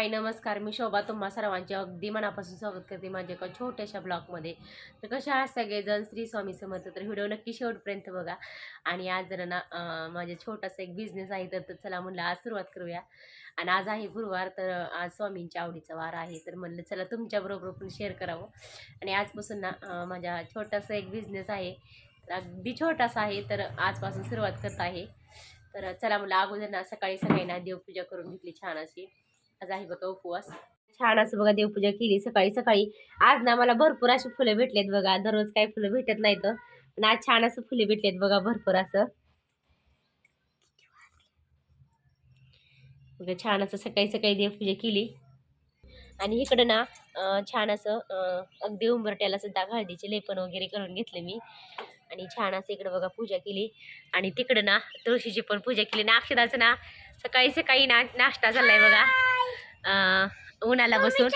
हाय नमस्कार. मी शोभा. तुम्हा सर्वांचे अगदी मनापासून स्वागत करते माझ्या एका छोट्याशा ब्लॉगमध्ये. तर कशा आहात सगळेजण? श्री स्वामी समर्थ. तर व्हिडिओ नक्की शेवटपर्यंत बघा. आणि आज जरा ना माझ्या माझा छोटासा एक बिझनेस आहे. तर चला म्हणलं आज सुरुवात करूया. आणि आज आहे गुरुवार तर आज स्वामींच्या आवडीचा वार आहे. तर म्हणलं चला तुमच्याबरोबर पण शेअर करावं. आणि आजपासून ना माझ्या छोटासा एक बिझनेस आहे. तर अगदी छोटासा आहे तर आजपासून सुरुवात करत आहे. तर चला मला अगोदर ना सकाळी सकाळी ना देवपूजा करून घेतली छान अशी. आज आहे बघा उपवास. छान असं बघा देवपूजा केली. सकाळी सकाळी आज ना मला भरपूर अशी फुलं भेटलेत बघा. दररोज काही फुलं भेटत नाहीत. पण आज छान असं फुले भेटलेत बघा भरपूर असं. बघा छान असं सकाळी सकाळी देवपूजा केली. आणि इकडं ना छान असं अगदी उंबरट्याला सुद्धा हळदीचे लेपन वगैरे करून घेतले मी. आणि छान असं इकडं बघा पूजा केली. आणि तिकडं ना तुळशीची पण पूजा केली. ना अक्षदाचं ना सकाळी सकाळी ना नाश्ता झालाय बघा. उन्हाला बसून.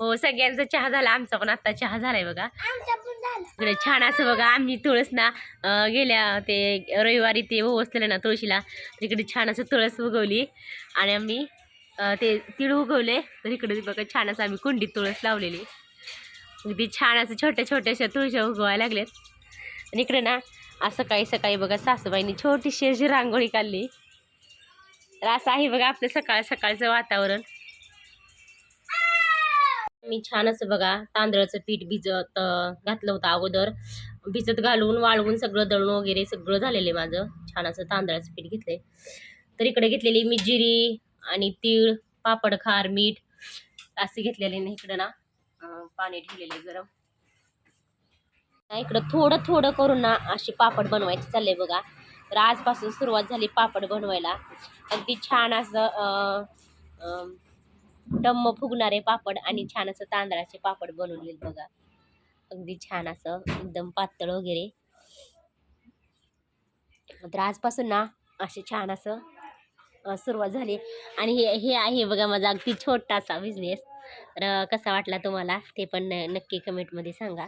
हो सगळ्यांचा चहा झाला. आमचा पण आता चहा झालाय बघा. इकडे छान असं बघा आम्ही तुळस ना गेल्या ते रविवारी ते ओसलेलं ना तुळशीला तिकडे छान असं तुळस उगवली. आणि आम्ही ते तिळ उगवले. तर इकडे बघा छान असं आम्ही कुंडीत तुळस लावलेली. अगदी छान असं छोट्या छोट्याशा तुळशा उगवायला लागल्यात. आणि इकडे ना आज सकाळी सकाळी बघा सासूबाईंनी छोटीशी अशी रांगोळी काढली. तर असं आहे बघा आपलं सकाळ सकाळचं वातावरण. मी छान असं बघा तांदळाचं पीठ भिजत घातलं होतं अगोदर. भिजत घालून वाळवून सगळं दळून वगैरे सगळं झालेलं आहे माझं. छान असं तांदळाचं पीठ घेतलंय. तर इकडे घेतलेली मी जिरी आणि तीळ पापड खार मीठ असे घेतलेले ना इकडं ना. पाणी ठेवलेले गरम. इकडं थोडं थोडं करून ना असे पापड बनवायचे चालले बघा. तर आजपासून सुरुवात झाली पापड बनवायला. अगदी छान असं डम्म फुगणारे पापड आणि छान असं तांदळाचे पापड बनवले बघा. अगदी छान असं एकदम पातळ वगैरे. तर आजपासून ना असे छान असं सुरुवात झाली. आणि हे हे आहे बघा माझा अगदी छोटासा बिझनेस तर कसा वाटला तुम्हाला ते पण न- नक्की कमेंटमध्ये सांगा.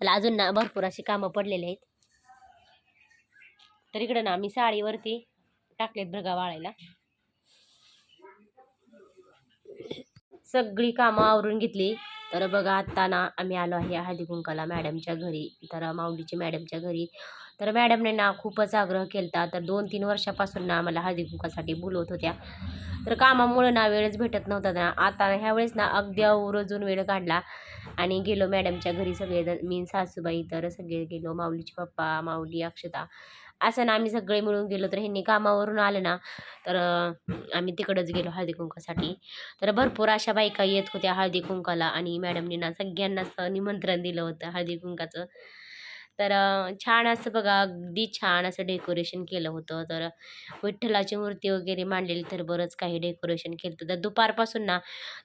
मला अजून ना भरपूर अशी कामं पडलेली आहेत. तर इकडं ना मी साडीवरती टाकलेत भरगा वाळायला. सगळी कामं आवरून घेतली. तर बघा आत्ता ना आम्ही आलो आहे हळदी कुंकाला मॅडमच्या घरी. तर माऊलीची मॅडमच्या घरी. तर मॅडमने ना खूपच आग्रह केला तर दोन तीन वर्षापासून ना आम्हाला हळदी कुंकासाठी बोलवत होत्या. तर कामामुळं ना वेळच भेटत नव्हता ना. आता ह्यावेळेस ना अगदी अवरजून वेळ काढला आणि गेलो मॅडमच्या घरी सगळे मी सासूबाई तर सगळे गेलो माऊलीचे पप्पा माऊली अक्षता असं ना आम्ही सगळे मिळून गेलो. तर ह्यांनी कामावरून आलं ना तर आम्ही तिकडंच गेलो हळदी कुंकासाठी तर भरपूर अशा बायका येत होत्या हळदी कुंकाला आणि मॅडमनी ना सगळ्यांनाच निमंत्रण दिलं होतं हळदी कुंकाचं तर छान असं बघा अगदी छान असं डेकोरेशन केलं होतं. तर विठ्ठलाची मूर्ती वगैरे मांडलेली तर बरंच काही डेकोरेशन केलं होतं. तर दुपारपासून ना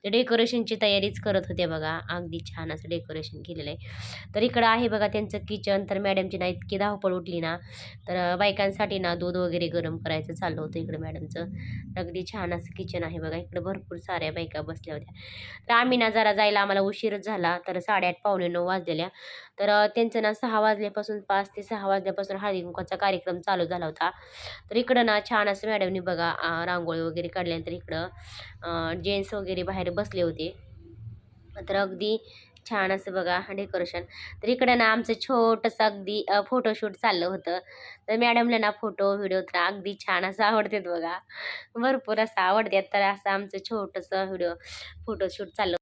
ते डेकोरेशनची तयारीच करत होते बघा. अगदी छान असं डेकोरेशन केलेलं आहे. तर इकडं आहे बघा त्यांचं किचन. तर मॅडमची ना इतकी धावपळ उठली ना तर बायकांसाठी ना दूध वगैरे गरम करायचं चाललं होतं इकडं मॅडमचं. अगदी छान असं किचन आहे बघा. इकडं भरपूर साऱ्या बायका बसल्या होत्या. तर आम्ही ना जरा जायला आम्हाला उशीरच झाला. तर साडेआठ पावणे नऊ वाजलेल्या. तर त्यांचं ना सहा वाजल्यापासून पाच ते सहा वाजल्यापासून हळदीकुंकाचा कार्यक्रम चालू झाला होता. तर इकडं ना छान असं मॅडमनी बघा रांगोळी वगैरे काढल्यानंतर इकडं जेंट्स वगैरे बाहेर बसले होते. तर अगदी छान असं बघा डेकोरेशन तर इकडं ना आमचं छोटंसं अगदी फोटोशूट चाललं होतं. तर मॅडमला ना फोटो व्हिडिओ तर अगदी छान असं आवडतात बघा. भरपूर असं आवडतात तर असं आमचं छोटंसं व्हिडिओ फोटोशूट चाललं